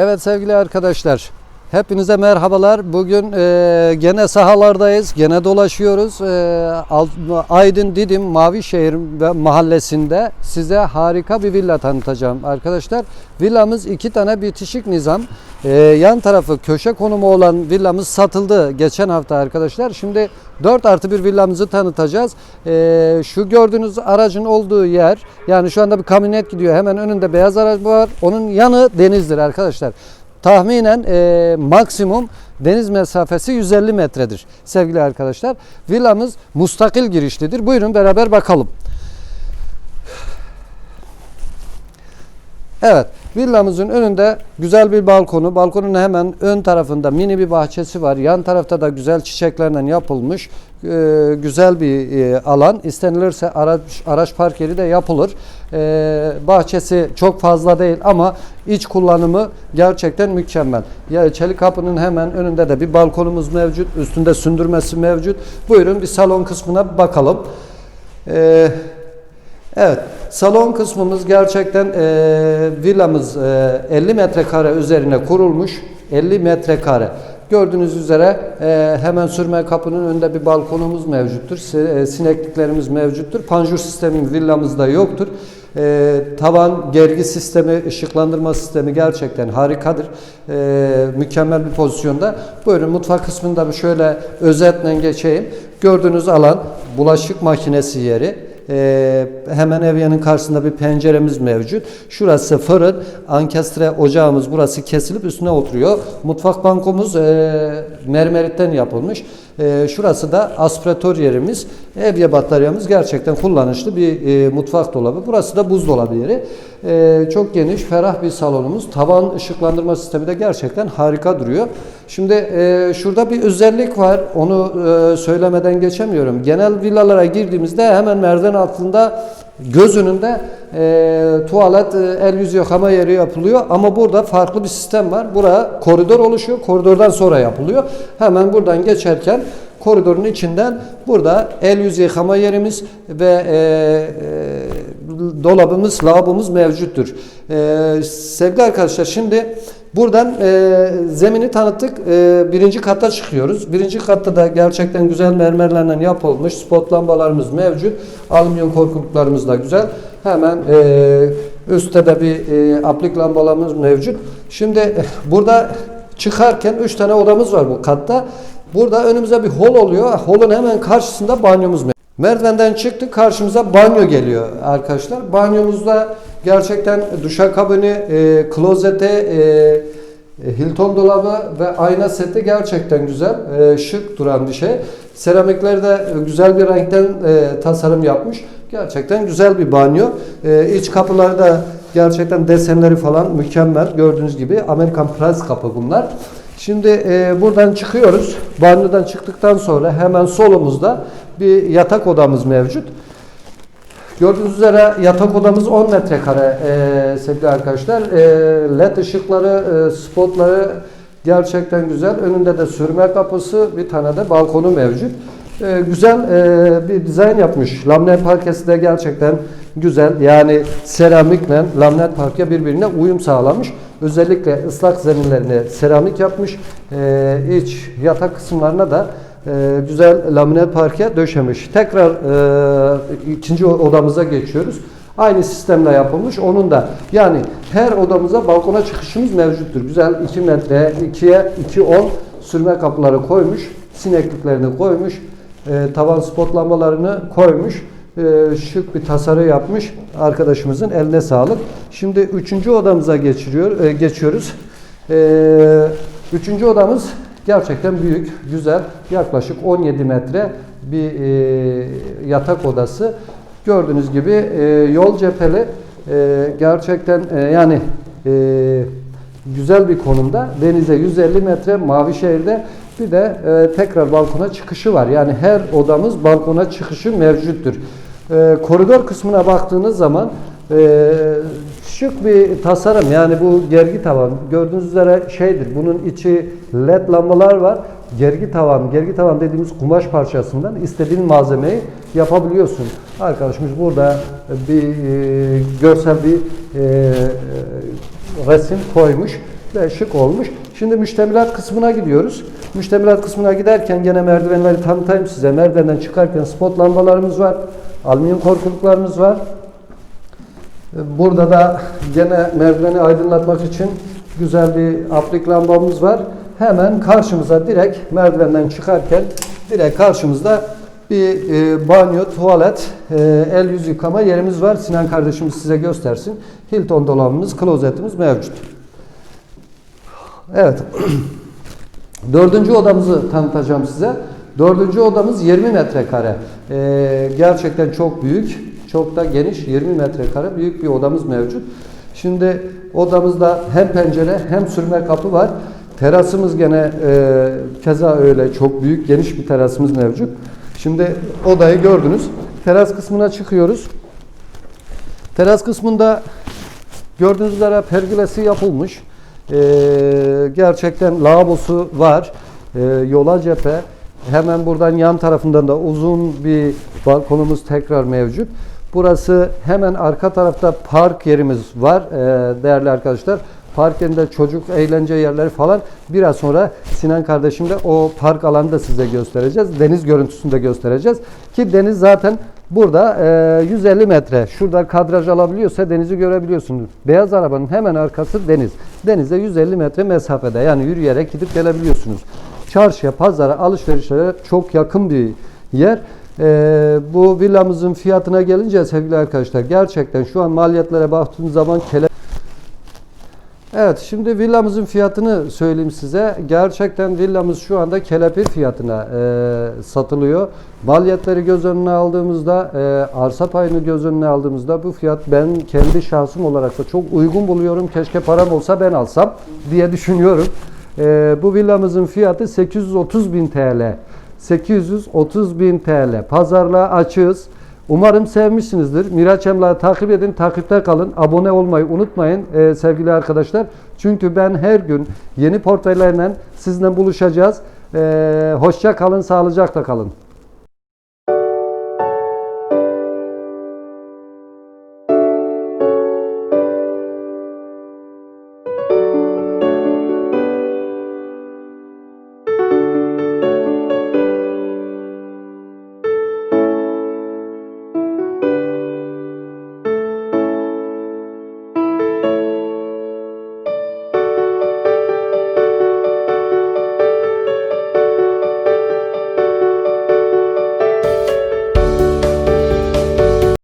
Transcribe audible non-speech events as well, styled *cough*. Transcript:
Evet sevgili arkadaşlar, hepinize merhabalar. Bugün e, gene sahalardayız, gene dolaşıyoruz. E, Aydın Didim Mavişehir mahallesinde size harika bir villa tanıtacağım arkadaşlar. Villamız iki tane bitişik nizam. E, yan tarafı köşe konumu olan villamız satıldı geçen hafta arkadaşlar. Şimdi 4 artı bir villamızı tanıtacağız. E, şu gördüğünüz aracın olduğu yer, yani şu anda bir kamyonet gidiyor. Hemen önünde beyaz araç var. Onun yanı denizdir arkadaşlar. Tahminen e, maksimum deniz mesafesi 150 metredir sevgili arkadaşlar. Villamız mustakil girişlidir. Buyurun beraber bakalım. Evet, villamızın önünde güzel bir balkonu. Balkonun hemen ön tarafında mini bir bahçesi var. Yan tarafta da güzel çiçeklerden yapılmış e, güzel bir e, alan. İstenilirse araç, araç park yeri de yapılır. E, bahçesi çok fazla değil ama iç kullanımı gerçekten mükemmel. Ya çelik kapının hemen önünde de bir balkonumuz mevcut. Üstünde sündürmesi mevcut. Buyurun bir salon kısmına bakalım. Eee Evet, salon kısmımız gerçekten e, villamız e, 50 metrekare üzerine kurulmuş. 50 metrekare. Gördüğünüz üzere e, hemen sürme kapının önünde bir balkonumuz mevcuttur. E, Sinekliklerimiz mevcuttur. Panjur sistemi villamızda yoktur. E, tavan gergi sistemi, ışıklandırma sistemi gerçekten harikadır. E, mükemmel bir pozisyonda. Buyurun mutfak kısmında şöyle özetle geçeyim. Gördüğünüz alan bulaşık makinesi yeri. Ee, hemen evyenin karşısında bir penceremiz mevcut. Şurası fırın, ankestre ocağımız burası kesilip üstüne oturuyor. Mutfak bankomuz e, mermeritten yapılmış. E, şurası da aspiratör yerimiz. Evye bataryamız gerçekten kullanışlı bir e, mutfak dolabı. Burası da buzdolabı yeri. E, çok geniş, ferah bir salonumuz. Tavan ışıklandırma sistemi de gerçekten harika duruyor. Şimdi e, şurada bir özellik var. Onu e, söylemeden geçemiyorum. Genel villalara girdiğimizde hemen merdiven altında göz önünde e, tuvalet, e, el yüz yıkama yeri yapılıyor. Ama burada farklı bir sistem var. Buraya koridor oluşuyor. Koridordan sonra yapılıyor. Hemen buradan geçerken koridorun içinden burada el yüz yıkama yerimiz ve e, e, dolabımız, lavabomuz mevcuttur. E, sevgili arkadaşlar şimdi buradan e, zemini tanıttık. E, birinci kata çıkıyoruz. Birinci katta da gerçekten güzel mermerlerden yapılmış spot lambalarımız mevcut. Alüminyum korkuluklarımız da güzel. Hemen e, üstte de bir e, aplik lambalarımız mevcut. Şimdi *laughs* burada çıkarken 3 tane odamız var bu katta. Burada önümüze bir hol oluyor. Holun hemen karşısında banyomuz mevcut. Merdivenden çıktık karşımıza banyo geliyor arkadaşlar. Banyomuzda gerçekten duşakabini, e, klozete, e, Hilton dolabı ve ayna seti gerçekten güzel, e, şık duran bir şey. Seramikleri de güzel bir renkten e, tasarım yapmış. Gerçekten güzel bir banyo. E, iç kapıları da gerçekten desenleri falan mükemmel. Gördüğünüz gibi Amerikan Press kapı bunlar. Şimdi e, buradan çıkıyoruz. Banyodan çıktıktan sonra hemen solumuzda bir yatak odamız mevcut. Gördüğünüz üzere yatak odamız 10 metrekare e, sevgili arkadaşlar. E, LED ışıkları, e, spotları gerçekten güzel. Önünde de sürme kapısı, bir tane de balkonu mevcut. E, güzel e, bir dizayn yapmış. Laminat parkesi de gerçekten güzel. Yani seramikle laminat parke birbirine uyum sağlamış. Özellikle ıslak zeminlerine seramik yapmış. E, iç yatak kısımlarına da e, güzel laminat parke döşemiş. Tekrar e, ikinci odamıza geçiyoruz. Aynı sistemle yapılmış. Onun da yani her odamıza balkona çıkışımız mevcuttur. Güzel 2 metre 2'ye 2.10 sürme kapıları koymuş. Sinekliklerini koymuş. E, tavan spot lambalarını koymuş. E, şık bir tasarı yapmış. Arkadaşımızın eline sağlık. Şimdi üçüncü odamıza geçiriyor, geçiyoruz. Üçüncü odamız gerçekten büyük, güzel. Yaklaşık 17 metre bir e, yatak odası. Gördüğünüz gibi e, yol cepheli e, gerçekten e, yani e, güzel bir konumda. Denize 150 metre Mavişehir'de bir de e, tekrar balkona çıkışı var. Yani her odamız balkona çıkışı mevcuttur. E, koridor kısmına baktığınız zaman e, şık bir tasarım. Yani bu gergi tavan gördüğünüz üzere şeydir. Bunun içi led lambalar var. Gergi tavan, gergi tavan dediğimiz kumaş parçasından istediğin malzemeyi yapabiliyorsun. Arkadaşımız burada bir e, görsel bir e, resim koymuş. ve şık olmuş. Şimdi müştemilat kısmına gidiyoruz. Müştemilat kısmına giderken gene merdivenleri tanıtayım size. Merdivenden çıkarken spot lambalarımız var. Alüminyum korkuluklarımız var. Burada da gene merdiveni aydınlatmak için güzel bir aplik lambamız var. Hemen karşımıza direkt merdivenden çıkarken direkt karşımızda bir e, banyo, tuvalet, e, el yüz yıkama yerimiz var. Sinan kardeşimiz size göstersin. Hilton dolabımız, klozetimiz mevcut. Evet. *clears throat* Dördüncü odamızı tanıtacağım size. Dördüncü odamız 20 metrekare. Ee, gerçekten çok büyük, çok da geniş 20 metrekare büyük bir odamız mevcut. Şimdi odamızda hem pencere hem sürme kapı var. Terasımız gene e, keza öyle çok büyük geniş bir terasımız mevcut. Şimdi odayı gördünüz. Teras kısmına çıkıyoruz. Teras kısmında gördüğünüz üzere pergülesi yapılmış. Ee, gerçekten lavabosu var. Ee, yola cephe. Hemen buradan yan tarafından da uzun bir balkonumuz tekrar mevcut. Burası hemen arka tarafta park yerimiz var ee, değerli arkadaşlar. Park yerinde çocuk eğlence yerleri falan biraz sonra Sinan kardeşimle o park alanını da size göstereceğiz. Deniz görüntüsünü de göstereceğiz. Ki deniz zaten burada e, 150 metre. Şurada kadraj alabiliyorsa denizi görebiliyorsunuz. Beyaz arabanın hemen arkası deniz. Denize 150 metre mesafede yani yürüyerek gidip gelebiliyorsunuz. Çarşıya, pazara, alışverişlere çok yakın bir yer. Ee, bu villamızın fiyatına gelince sevgili arkadaşlar gerçekten şu an maliyetlere baktığınız zaman kele Evet şimdi villamızın fiyatını söyleyeyim size. Gerçekten villamız şu anda kelepir fiyatına e, satılıyor. Maliyetleri göz önüne aldığımızda, e, arsa payını göz önüne aldığımızda bu fiyat ben kendi şahsım olarak da çok uygun buluyorum. Keşke param olsa ben alsam diye düşünüyorum. E, bu villamızın fiyatı 830 bin TL. 830 bin TL. Pazarlığa açığız. Umarım sevmişsinizdir. Miraç Emlak'ı takip edin, takipte kalın. Abone olmayı unutmayın e, sevgili arkadaşlar. Çünkü ben her gün yeni portföylerle sizinle buluşacağız. E, hoşça kalın, sağlıcakla kalın.